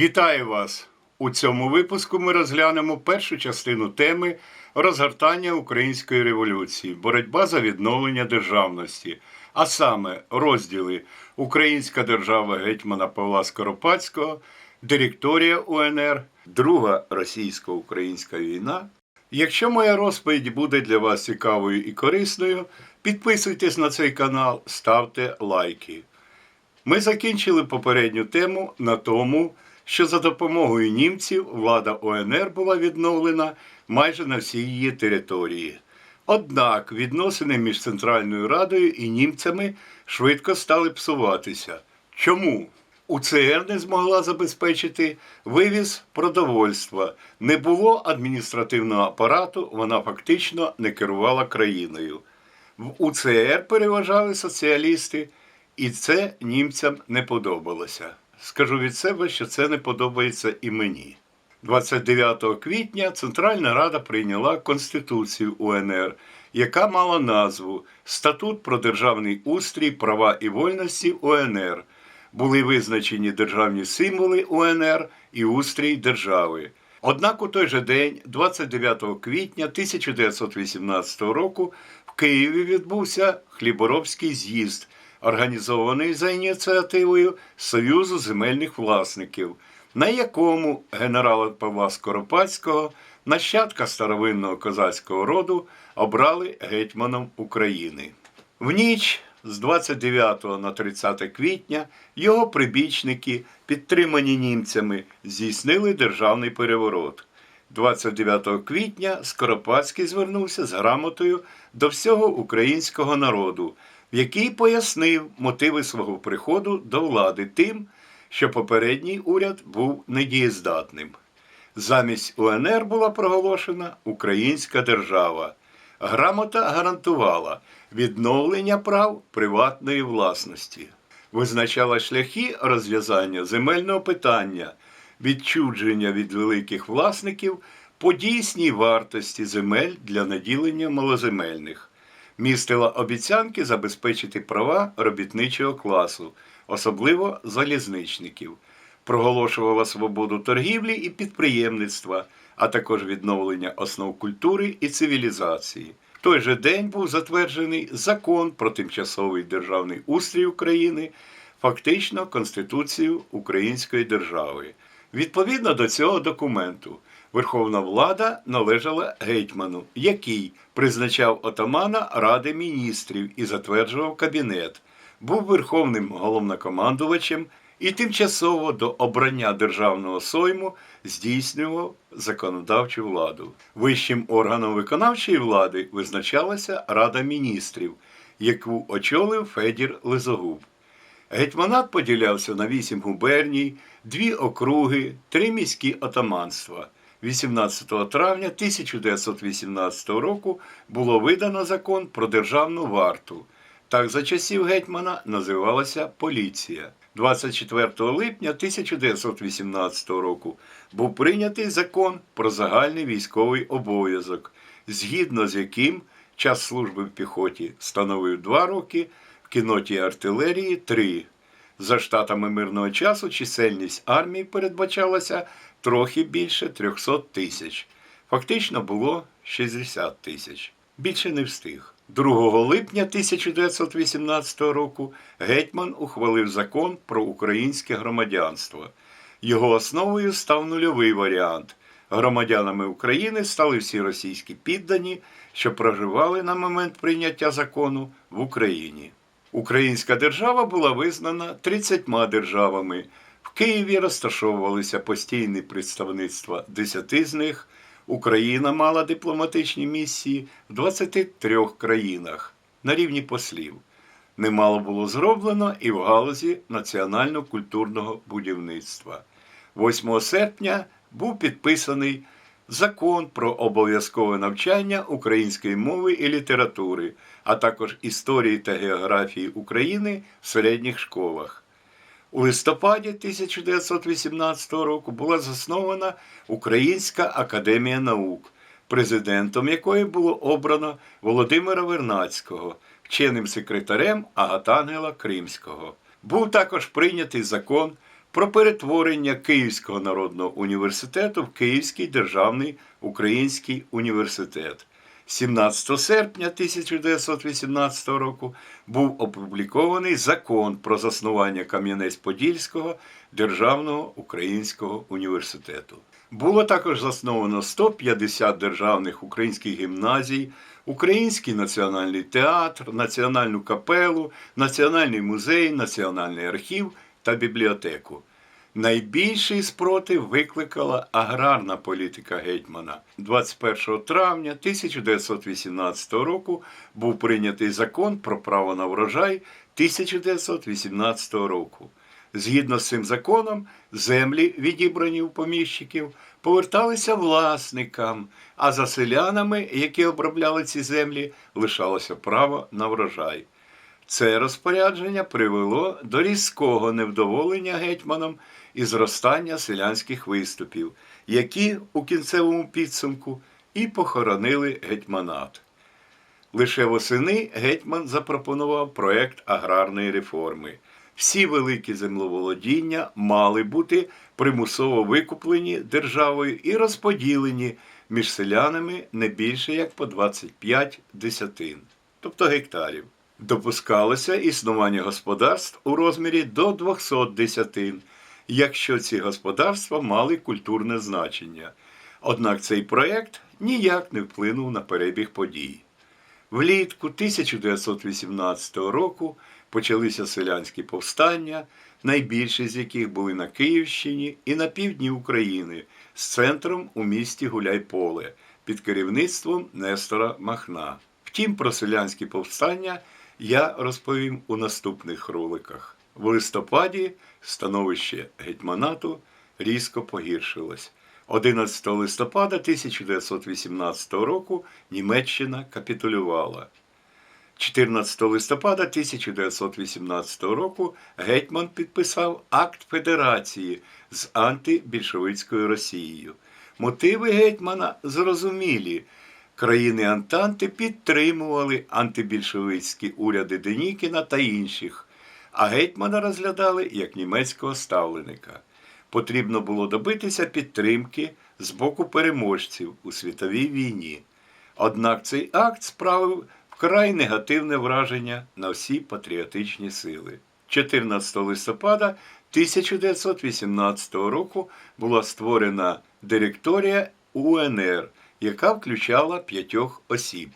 Вітаю вас! У цьому випуску ми розглянемо першу частину теми розгортання української революції, боротьба за відновлення державності, а саме розділи Українська держава гетьмана Павла Скоропадського, Директорія УНР, Друга російсько-українська війна. Якщо моя розповідь буде для вас цікавою і корисною, підписуйтесь на цей канал, ставте лайки. Ми закінчили попередню тему на тому, що за допомогою німців влада ОНР була відновлена майже на всій її території. Однак відносини між Центральною Радою і німцями швидко стали псуватися. Чому? УЦР не змогла забезпечити вивіз продовольства. Не було адміністративного апарату, вона фактично не керувала країною. В УЦР переважали соціалісти, і це німцям не подобалося. Скажу від себе, що це не подобається і мені. 29 квітня Центральна Рада прийняла Конституцію УНР, яка мала назву Статут про державний устрій, права і вольності УНР. Були визначені державні символи УНР і устрій держави. Однак у той же день, 29 квітня 1918 року, в Києві відбувся хліборобський з'їзд, організований за ініціативою Союзу земельних власників, на якому генерала Павла Скоропадського, нащадка старовинного козацького роду, обрали гетьманом України. В ніч з 29 на 30 квітня його прибічники, підтримані німцями, здійснили державний переворот. 29 квітня Скоропадський звернувся з грамотою до всього українського народу, в якій пояснив мотиви свого приходу до влади тим, що попередній уряд був недієздатним. Замість УНР була проголошена Українська держава. Грамота гарантувала відновлення прав приватної власності, визначала шляхи розв'язання земельного питання, відчудження від великих власників по дійсній вартості земель для наділення малоземельних, містила обіцянки забезпечити права робітничого класу, особливо залізничників, проголошувала свободу торгівлі і підприємництва, а також відновлення основ культури і цивілізації. В той же день був затверджений закон про тимчасовий державний устрій України, фактично Конституцію Української держави. Відповідно до цього документу, верховна влада належала гетьману, який призначав отамана Ради міністрів і затверджував кабінет, був верховним головнокомандувачем і тимчасово до обрання державного сойму здійснював законодавчу владу. Вищим органом виконавчої влади визначалася Рада міністрів, яку очолив Федір Лизогуб. Гетьманат поділявся на вісім губерній, дві округи, три міські отаманства. 18 травня 1918 року було видано закон про державну варту. Так за часів гетьмана називалася поліція. 24 липня 1918 року був прийнятий закон про загальний військовий обов'язок, згідно з яким час служби в піхоті становив 2 роки, в кіноті артилерії 3. За штатами мирного часу чисельність армії передбачалася трохи більше 300 тисяч. Фактично було 60 тисяч. Більше не встиг. 2 липня 1918 року гетьман ухвалив закон про українське громадянство. Його основою став нульовий варіант. Громадянами України стали всі російські піддані, що проживали на момент прийняття закону в Україні. Українська держава була визнана 30 державами. В Києві розташовувалися постійні представництва 10 з них. Україна мала дипломатичні місії в 23 країнах на рівні послів. Немало було зроблено і в галузі національно-культурного будівництва. 8 серпня був підписаний закон про обов'язкове навчання української мови і літератури, а також історії та географії України в середніх школах. У листопаді 1918 року була заснована Українська академія наук, президентом якої було обрано Володимира Вернацького, вченим секретарем Агатангела Кримського. Був також прийнятий закон про перетворення Київського народного університету в Київський державний український університет. 17 серпня 1918 року був опублікований закон про заснування Кам'янець-Подільського державного українського університету. Було також засновано 150 державних українських гімназій, Український національний театр, Національну капелу, Національний музей, Національний архів та бібліотеку. Найбільший спротив викликала аграрна політика гетьмана. 21 травня 1918 року був прийнятий закон про право на врожай 1918 року. Згідно з цим законом, землі, відібрані у поміщиків, поверталися власникам, а за селянами, які обробляли ці землі, лишалося право на врожай. Це розпорядження привело до різкого невдоволення гетьманом і зростання селянських виступів, які у кінцевому підсумку і похоронили гетьманат. Лише восени гетьман запропонував проект аграрної реформи. Всі великі землеволодіння мали бути примусово викуплені державою і розподілені між селянами не більше як по 25 десятин, тобто гектарів. Допускалося існування господарств у розмірі до 200 десятин, якщо ці господарства мали культурне значення. Однак цей проект ніяк не вплинув на перебіг подій. Влітку 1918 року почалися селянські повстання, найбільші з яких були на Київщині і на півдні України з центром у місті Гуляйполе під керівництвом Нестора Махна. Втім, про селянські повстання я розповім у наступних роликах. В листопаді становище гетьманату різко погіршилось. 11 листопада 1918 року Німеччина капітулювала. 14 листопада 1918 року гетьман підписав акт федерації з антибільшовицькою Росією. Мотиви гетьмана зрозумілі. Країни Антанти підтримували антибільшовицькі уряди Денікіна та інших, а гетьмана розглядали як німецького ставленика. Потрібно було добитися підтримки з боку переможців у світовій війні. Однак цей акт справив вкрай негативне враження на всі патріотичні сили. 14 листопада 1918 року була створена директорія УНР, яка включала п'ятьох осіб.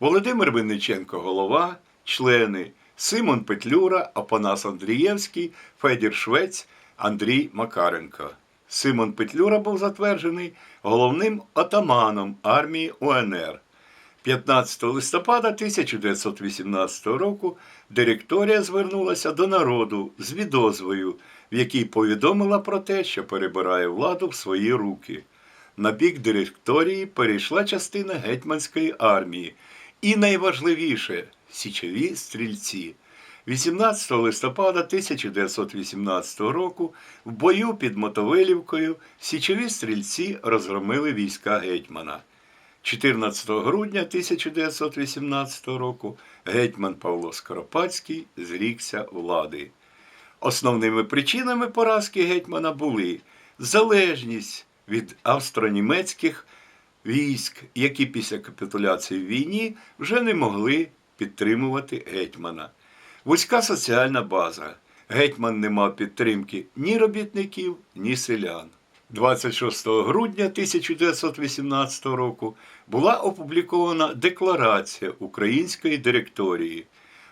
Володимир Винниченко голова, члени Симон Петлюра, Апанас Андрієвський, Федір Швець, Андрій Макаренко. Симон Петлюра був затверджений головним отаманом армії УНР. 15 листопада 1918 року директорія звернулася до народу з відозвою, в якій повідомила про те, що перебирає владу в свої руки. На бік директорії перейшла частина гетьманської армії. І найважливіше січові стрільці. 18 листопада 1918 року в бою під Мотовилівкою січові стрільці розгромили війська гетьмана. 14 грудня 1918 року гетьман Павло Скоропадський зрікся влади. Основними причинами поразки гетьмана були залежність від австро-німецьких військ, які після капітуляції в війні вже не могли підтримувати гетьмана. Вузька соціальна база. Гетьман не мав підтримки ні робітників, ні селян. 26 грудня 1918 року була опублікована декларація Української директорії.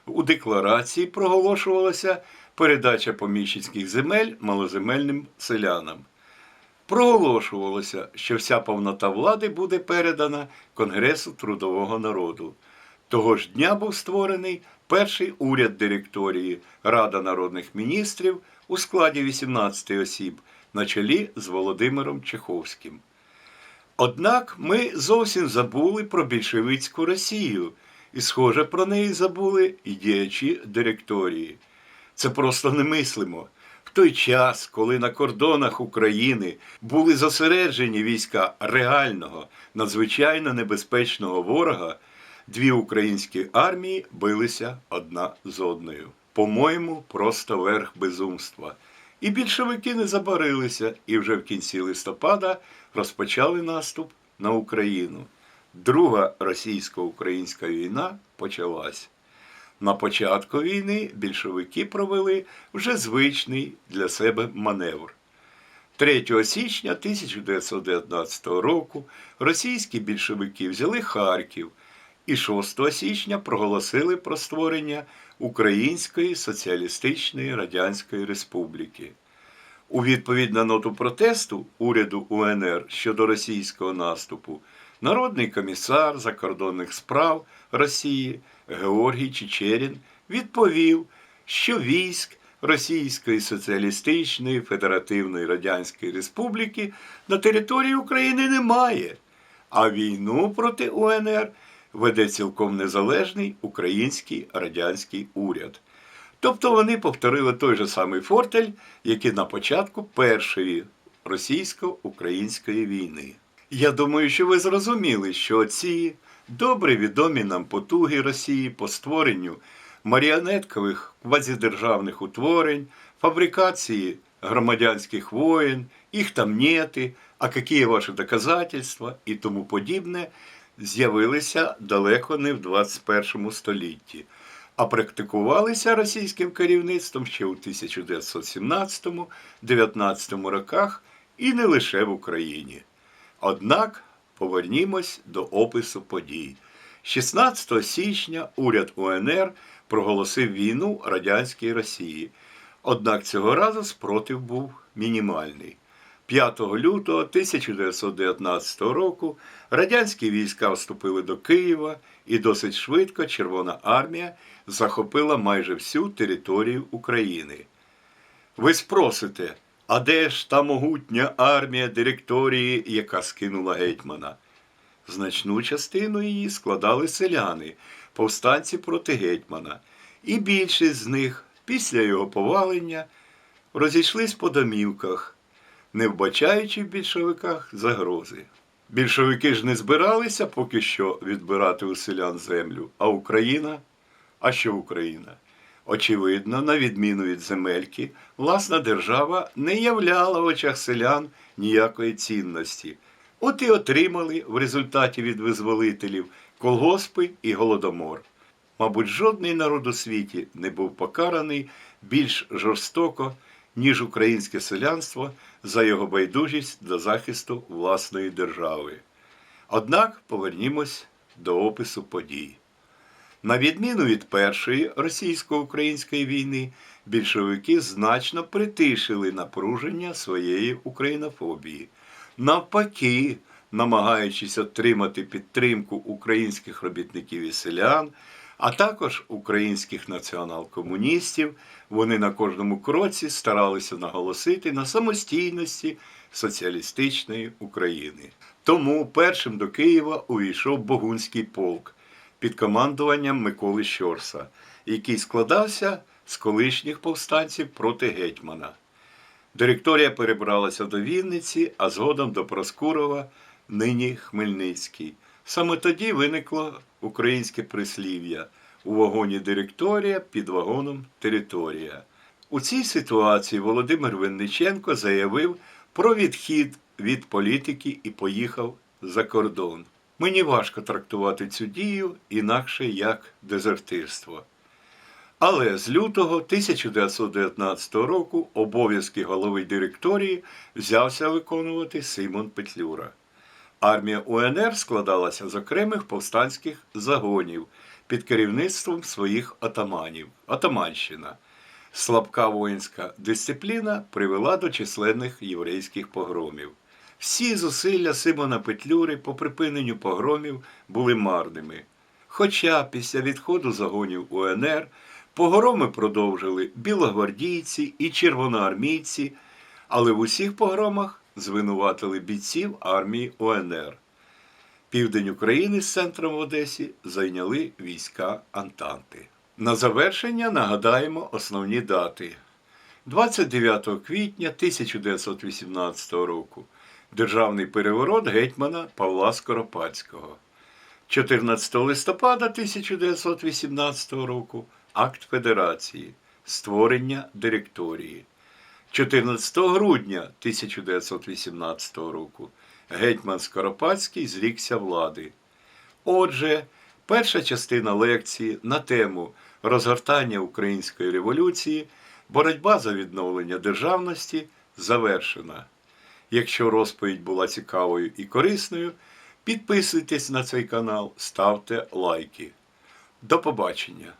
У декларації проголошувалася передача поміщицьких земель малоземельним селянам. Проголошувалося, що вся повнота влади буде передана Конгресу трудового народу. Того ж дня був створений перший уряд директорії Рада народних міністрів у складі 18 осіб на чолі з Володимиром Чеховським. Однак ми зовсім забули про більшовицьку Росію, і, схоже, про неї забули і діячі директорії. Це просто немислимо. В той час, коли на кордонах України були зосереджені війська реального, надзвичайно небезпечного ворога, дві українські армії билися одна з одною. По-моєму, просто верх безумства. І більшовики не забарилися, і вже в кінці листопада розпочали наступ на Україну. Друга російсько-українська війна почалась. На початку війни більшовики провели вже звичний для себе маневр. 3 січня 1919 року російські більшовики взяли Харків і 6 січня проголосили про створення Української Соціалістичної Радянської Республіки. У відповідь на ноту протесту уряду УНР щодо російського наступу, народний комісар закордонних справ Росії Георгій Чечерін відповів, що військ Російської Соціалістичної Федеративної Радянської Республіки на території України немає, а війну проти УНР веде цілком незалежний український радянський уряд. Тобто вони повторили той же самий фортель, який на початку першої російсько-української війни. Я думаю, що ви зрозуміли, що ці добре відомі нам потуги Росії по створенню маріонеткових квазідержавних утворень, фабрикації громадянських воєн, їх там нети, а які ваші доказательства і тому подібне, з'явилися далеко не в 21 столітті а практикувалися російським керівництвом ще у 1917-19 роках і не лише в Україні. Однак повернімось до опису подій. 16 січня уряд УНР проголосив війну радянській Росії. Однак цього разу спротив був мінімальний. 5 лютого 1919 року радянські війська вступили до Києва і досить швидко Червона армія захопила майже всю територію України. Ви спросите, а де ж та могутня армія директорії, яка скинула гетьмана? Значну частину її складали селяни, повстанці проти гетьмана, і більшість з них після його повалення розійшлись по домівках, не вбачаючи в більшовиках загрози. Більшовики ж не збиралися поки що відбирати у селян землю, а Україна. А що Україна? Очевидно, на відміну від земельки, власна держава не являла в очах селян ніякої цінності. От і отримали в результаті від визволителів колгоспи і голодомор. Мабуть, жодний народ у світі не був покараний більш жорстоко, ніж українське селянство за його байдужість до захисту власної держави. Однак повернімось до опису подій. На відміну від першої російсько-української війни, більшовики значно притишили напруження своєї українофобії. Навпаки, намагаючись отримати підтримку українських робітників і селян, а також українських націонал-комуністів, вони на кожному кроці старалися наголосити на самостійності соціалістичної України. Тому першим до Києва увійшов Богунський полк під командуванням Миколи Щорса, який складався з колишніх повстанців проти гетьмана. Директорія перебралася до Вінниці, а згодом до Проскурова, нині Хмельницький. Саме тоді виникло українське прислів'я у вагоні директорія під вагоном територія. У цій ситуації Володимир Винниченко заявив про відхід від політики і поїхав за кордон. Мені важко трактувати цю дію інакше як дезертирство. Але з лютого 1919 року обов'язки голови директорії взявся виконувати Симон Петлюра. Армія УНР складалася з окремих повстанських загонів під керівництвом своїх атаманів. Атаманщина. Слабка воїнська дисципліна привела до численних єврейських погромів. Всі зусилля Симона Петлюри по припиненню погромів були марними. Хоча після відходу загонів УНР погроми продовжили білогвардійці і червоноармійці, але в усіх погромах звинуватили бійців армії УНР. Південь України з центром в Одесі зайняли війська Антанти. На завершення нагадаємо основні дати. 29 квітня 1918 року державний переворот гетьмана Павла Скоропадського. 14 листопада 1918 року акт Федерації, створення директорії. 14 грудня 1918 року гетьман Скоропадський зрікся влади. Отже, перша частина лекції на тему розгортання української революції, боротьба за відновлення державності завершена. Якщо розповідь була цікавою і корисною, підписуйтесь на цей канал, ставте лайки. До побачення!